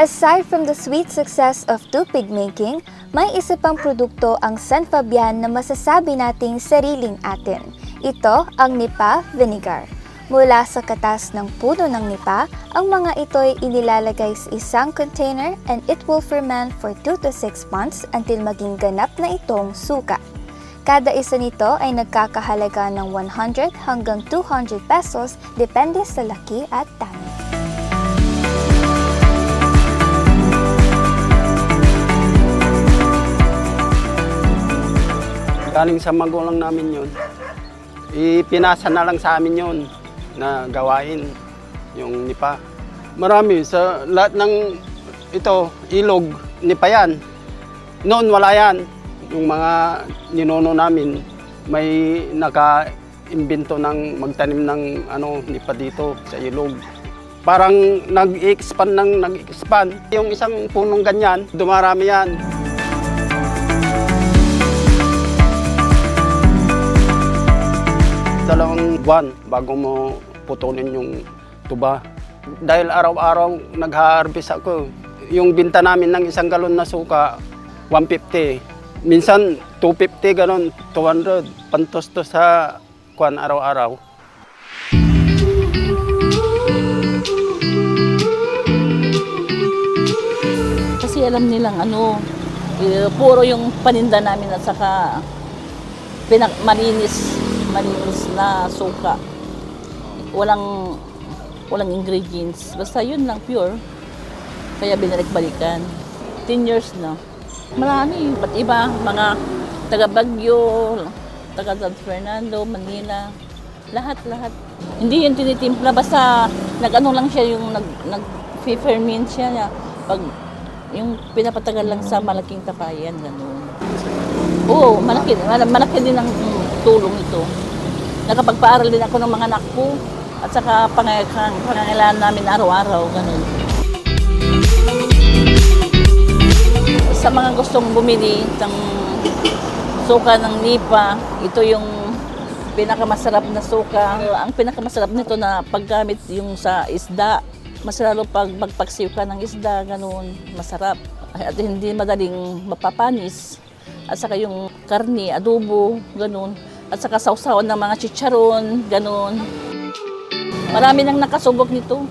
Aside from the sweet success of tupig making, may isa pang produkto ang San Fabian na masasabi nating sariling atin. Ito ang Nipa Vinegar. Mula sa katas ng puno ng nipa, ang mga ito'y inilalagay sa isang container and it will ferment for 2 to 6 months until maging ganap na itong suka. Kada isa nito ay nagkakahalaga ng 100 hanggang 200 pesos depende sa laki at dami. Galing sa magulang namin yun. Ipinasa na lang sa amin yun na gawain yung nipa. Marami sa lahat ng ito, ilog, nipa yan. Noon wala yan. Yung mga ninuno namin, may naka-imbento ng magtanim ng ano, nipa dito sa ilog. Parang nag-expand ng nag-expand. Yung isang punong ganyan, dumarami yan. Buwan bago mo putulin yung tuba. Dahil araw-araw nag-harvest ako. Yung binta namin ng isang galon na suka, 150. Minsan 250 ganon, 200. Pantos to sa kwan araw-araw. Kasi alam nilang ano, eh, puro yung paninda namin at saka pinak malinis, malinis na suka. Walang walang ingredients. Basta yun lang pure. Kaya binalik-balikan. 10 years na. Marami, ba't iba, mga taga Bagyo, taga San Fernando, Manila, lahat-lahat. Hindi yun tinitimpla, basta nag-ano lang siya yung nag, nag ferment siya na pag yung pinapatagal lang sa malaking tapayan, gano'n. Oo, malaki, mal- malaki din ang tulong ito. Nakapagpaaral din ako ng mga anak ko at saka pangangailangan pangangailangan namin araw-araw, gano'n. Sa mga gustong bumili ng suka ng nipa, ito yung pinakamasarap na suka. Ang pinakamasarap nito na paggamit yung sa isda. Mas lalo pag magpaksiw ka ng isda, ganun, masarap. At hindi madaling mapapanis. At saka yung karni, adobo, ganun. At saka sausawan ng mga chicharon, ganun. Marami nang nakasubok nito.